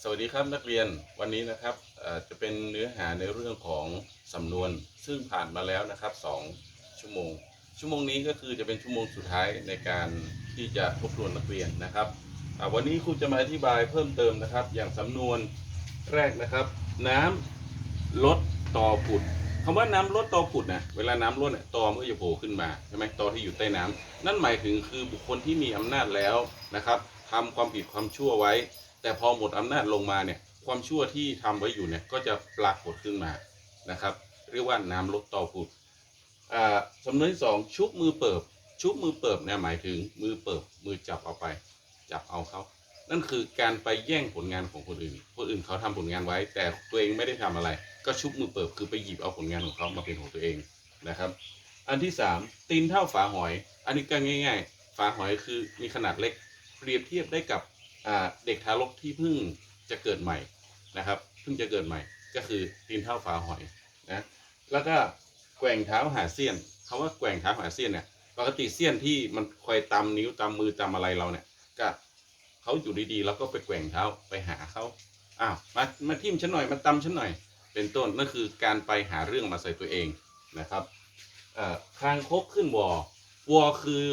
สวัสดีครับนักเรียนวันนี้นะครับจะเป็นเนื้อหาในเรื่องของสำนวน ซึ่งผ่านมาแล้วนะครับสองชั่วโมง ชั่วโมงนี้ก็คือจะเป็นชั่วโมงสุดท้ายในการที่จะทบทวนนักเรียนนะครับวันนี้ครูจะมาอธิบายเพิ่มเติมนะครับ อย่างสำนวนแรกนะครับ น้ำลดตอผุดคำว่าน้ำลดตอผุดนะเวลาน้ำลดเนี่ยตอมันก็จะโผล่ขึ้นมาใช่ไหมตอที่อยู่ใต้น้ำนั่นหมายถึงคือบุคคลที่มีอำนาจแล้วนะครับทำความผิดความชั่วไว้ แต่พอหมดอำนาจลงมาเนี่ยความชั่วที่ทำไว้อยู่เนี่ยก็จะปรากฏขึ้นมานะครับ เรียกว่าน้ำลดต่อผุดอ่าสำนวนที่สองชุบมือเปิบ ชุบมือเปิบเนี่ยหมายถึงมือเปิบมือจับเอาไป จับเอาเขานั่นคือการไปแย่งผลงานของคนอื่น คนอื่นเขาทำผลงานไว้ แต่ตัวเองไม่ได้ทำอะไร ก็ชุบมือเปิบคือไปหยิบเอาผลงานของเขามาเป็นของตัวเองนะครับ อันที่สามตีนเท่าฝาหอย อันนี้ก็ง่าย ๆ ฝาหอยคือมีขนาดเล็ก เปรียบเทียบได้กับ เด็กทารกที่เพิ่งจะเกิดใหม่นะครับเพิ่งจะเกิดใหม่ก็คือตีนเท่าฝาหอยนะแล้วก็แกว่งเท้าหาเสี้ยนคาว่าแกว่งเท้าหาเสี้ยนเนี่ยปกติเสี้ยนที่มันคอยตำนิ้วตำมือตำอะไรเราเนี่ยก็เขาอยู่ดีๆแล้วก็ไปแกว่งเท้าไปหาเขาอ้าวมามาทิ่มฉันหน่อยมาตำฉันหน่อย เป็นต้นนั่นคือการไปหาเรื่องมาใส่ตัวเองนะครับคางคกขึ้นวอวอคือ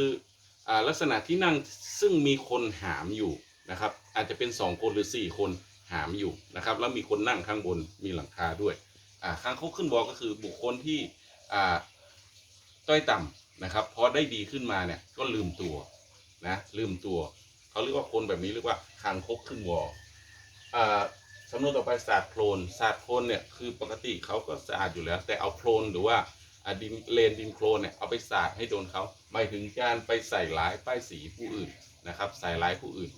อลักษณะที่นั่งซึ่งมีคนหามอยู่ นะครับ อาจจะเป็นสองคนหรือสี่คนหามอยู่นะครับ แล้วมีคนนั่งข้างบนมีหลังคาด้วยอ่าคางคกขึ้นวอก็คือบุคคลที่อ่าต้อยต่ำนะครับพอได้ดีขึ้นมาเนี่ยก็ลืมตัวนะลืมตัวเขาเรียกว่าคนแบบนี้เรียกว่าคางคกขึ้นวออ่าสำนวนต่อไปศาสาดโคลนศาสาดโคลนเนี่ยคือปกติเขาก็สะอาดอยู่แล้ว แต่เอาโคลนหรือว่าดินเลนดินโคลนเนี่ยเอาไปสาดให้โดนเขาหมายถึงการไปใส่ร้ายป้ายสีผู้อื่นนะครับ ใส่ร้ายผู้อื่น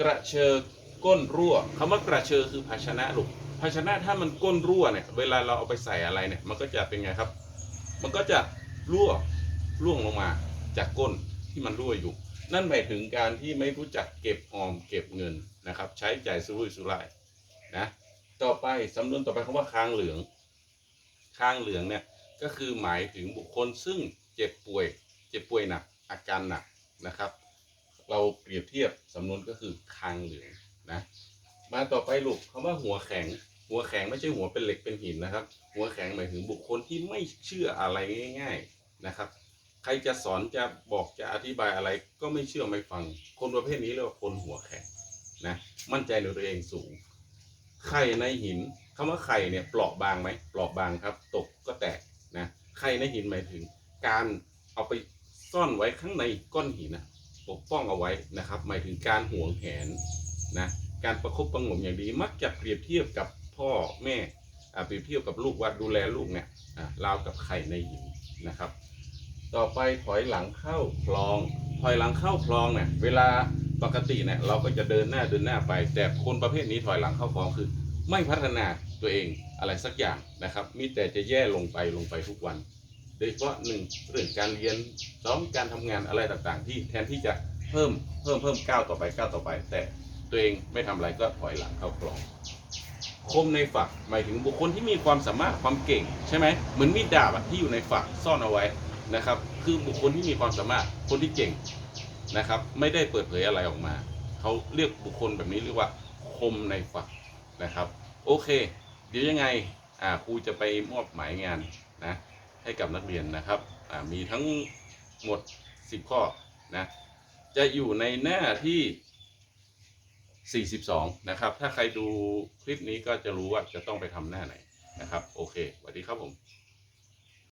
กระเชอก้นรั่วคำว่ากระเชอคือภาชนะลูกภาชนะถ้ามันก้นรั่วเนี่ยเวลาเราเอาไปใส่อะไรเนี่ยมันก็จะเป็นไงครับ มันก็จะรั่วร่วงลงมาจากก้นที่มันรั่วอยู่ นั่นหมายถึงการที่ไม่รู้จักเก็บออมเก็บเงินนะครับ ใช้จ่ายสุรุ่ยสุร่ายนะต่อไปสำนวนต่อไปคำว่าค้างเหลืองข้างเหลืองเนี่ยก็คือหมายถึงบุคคลซึ่งเจ็บป่วย เจ็บป่วยหนักอาการหนักนะครับ เราเปรียบเทียบสำนวนก็คือคางเหลืองนะมาต่อไปลูกคำว่าหัวแข็ง หัวแข็งไม่ใช่หัวเป็นเหล็กเป็นหินนะครับ หัวแข็งหมายถึงบุคคลที่ไม่เชื่ออะไรง่าย ๆนะครับ ใครจะสอนจะบอกจะอธิบายอะไรก็ไม่เชื่อไม่ฟัง คนประเภทนี้เรียกว่าคนหัวแข็งนะมั่นใจในตัวเองสูงไข่ในหินคำว่าไข่เนี่ยเปราะบางไหมเปราะบางครับ ตกก็แตกนะไข่ในหินหมายถึง การเอาไปซ่อนไว้ข้างในก้อนหินนะ ปกป้องเอาไว้นะครับ หมายถึงการห่วงแหนนะการประคบประงมอย่างดีมักจะเปรียบเทียบกับพ่อแม่อ่าเปรียบเทียบกับลูกว่าดูแลลูกเนี่ยอ่าราวกับไข่ในหินนะครับ ต่อไปถอยหลังเข้าคลอง ถอยหลังเข้าคลองเนี่ยเวลาปกติเนี่ยเราก็จะเดินหน้าเดินหน้าไป แต่คนประเภทนี้ถอยหลังเข้าคลองคือ ไม่พัฒนาตัวเองอะไรสักอย่างนะครับ มีแต่จะแย่ลงไปลงไปทุกวัน โดยเฉพาะหนึ่งเรื่องการเรียนสองการทำงานอะไรต่างๆ ที่แทนที่จะเพิ่มเพิ่มเพิ่มก้าวต่อไปก้าวต่อไป แต่ตัวเองไม่ทำอะไรก็ถอยหลังเข้าคลองคมในฝักหมายถึงบุคคลที่มีความสามารถความเก่งใช่ไหมเหมือนมีดดาบที่อยู่ในฝักซ่อนเอาไว้นะครับ คือบุคคลที่มีความสามารถคนที่เก่งนะครับ ไม่ได้เปิดเผยอะไรออกมาเขาเรียกบุคคลแบบนี้เรียกว่าคมในฝักนะครับ โอเค เดี๋ยวยังไงอ่าครูจะไปมอบหมายงานนะ ให้กับนักเรียนนะครับมีทั้งหมด 10 ข้อนะจะอยู่ในหน้าที่ 42 นะครับ ถ้าใครดูคลิปนี้ก็จะรู้ว่าจะต้องไปทำหน้าไหนนะครับ โอเคสวัสดีครับผม